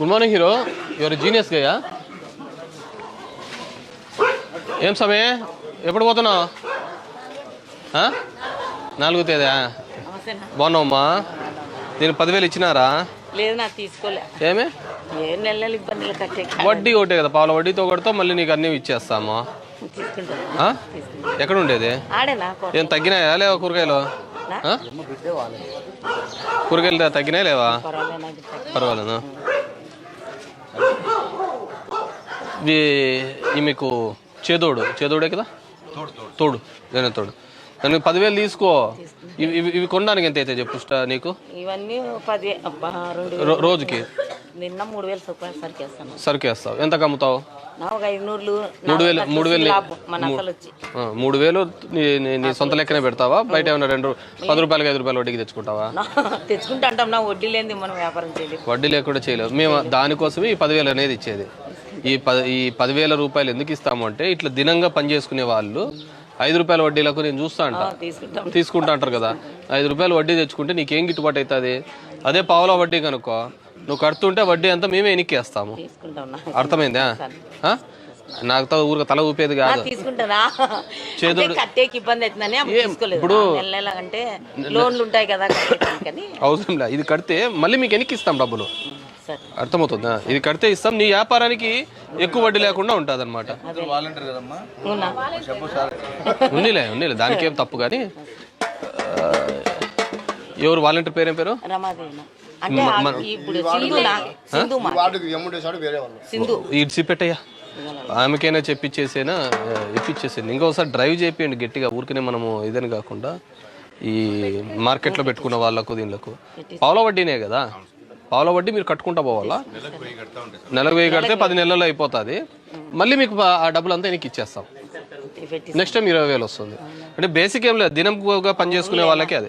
Good morning hero your genius గయ్యా ఏం సమయ ఎప్పుడు పోతున్నావు? నాలుగో తేదా బాగున్నావమ్మా? దీనికి పదివేలు ఇచ్చినారా? లేదు నాకు తీసుకోలే. ఏమి? ఇబ్బందులు కట్టే వడ్డీ ఒకటే కదా పావుల వడ్డీతో కొడతాం మళ్ళీ నీకు అన్నీ ఇచ్చేస్తాము? ఎక్కడ ఉండేది? ఏం తగ్గినాయా లేవా కూరగాయలు? కూరగాయలు తగ్గినాయా లేవా. పర్వాలేదు? ఇది మీకు చేదోడు చేదోడే కదా? తోడు నేనే తోడు దానికి పదివేలు తీసుకో. ఇవి ఇవి- ఇవి కొనడానికి ఎంత అయితే చెప్పు నీకు? ఇవన్నీ పది. రోజుకి. నిన్న మూడు వేలు రూపాయలు సరికేస్తాను సరుకు వేస్తావు. ఎంత ఒక ఐదు నూర్లు మూడు వేలు మూడు వేలు లాభం. మన అసలు వచ్చి. ఆ, మూడు వేలు నీ నీ- నీ సొంత లెక్కనే పెడతావా? బయట ఏమైనా రెండు పది రూపాయలకి ఐదు రూపాయలు వడ్డీకి తెచ్చుకుంటావా? తెచ్చుకుంటా అంటాం. నా వడ్డీ లేనిది మనం వ్యాపారం చేయలేదు వడ్డీ లేకుండా చేయలేవు. మేము దానికోసమే ఈ పదివేలు అనేది ఇచ్చేది. ఈ పది ఈ పదివేల రూపాయలు ఎందుకు ఇస్తాము అంటే ఇట్లా దినంగా పనిచేసుకునే వాళ్ళు ఐదు రూపాయల వడ్డీలకు నేను చూస్తా అంట. తీసుకుంటాం. తీసుకుంటా అంటారు కదా. ఐదు రూపాయలు వడ్డీ తెచ్చుకుంటే నీకేం గిట్టుబాటు అవుతుంది? అదే పావుల వడ్డీ కనుక్కో నువ్వు కడుతుంటే వడ్డీ అంతా మేమే ఎనిక్కేస్తాము. నా అర్థమైందా? ఆ? నాకు తో ఊరికి తల ఊపేది కాదు. తీసుకుంటానా అంటే కట్టేకి ఇబ్బంది అవుతుందని అప్పుడు తీసుకోలేదు. నెల నెల అంటే లోన్లు ఉంటాయి కదా కట్టేదానికని. అవసరం లే. ఇది కడితే మళ్ళీ మీకు వెనక్కి ఇస్తాం డబ్బులు సరే. అర్థమవుతుందా? ఇది కడితే ఇస్తాం. నీ వ్యాపారానికి ఎక్కువ వడ్డీ లేకుండా ఉంటుంది అనమాట ఉన్నిలే ఉన్నిలే దానికేం తప్పు కానీ ఎవరు వాలంటీర్ పేరేం పేరు? రమాదేవి. అంటే ఆ- ఇప్పుడు సింధు నా సింధు మా వాడికి ఎమ్ముడేసాడు వేరే వాళ్ళు. సింధు. ఇడ్చి పెట్టయ్యా. ఆమెకైనా చెప్పిచ్చేసేనా? ఆ, ఇప్పిచ్చేసేయండి ఇంకోసారి డ్రైవ్ చేపియండి గట్టిగా. ఊరికనే మనము ఇదని కాకుండా ఈ మార్కెట్లో పెట్టుకున్న వాళ్ళకు దీనిలకు. పావుల వడ్డీనే కదా? పావుల వడ్డీ మీరు కట్టుకుంటా పోవాలా? నెలకు వెయ్యి కడితే పది నెలల్లో అయిపోతుంది. మళ్ళీ మీకు ఆ- ఆ డబ్బులు అంతా నీకు ఇచ్చేస్తాం. పెట్టి నెక్స్ట్ టైం ఇరవై వేలు వస్తుంది. అంటే బేసిక్ ఏం లేదు. దినంగా పని చేసుకునే వాళ్ళకి అది.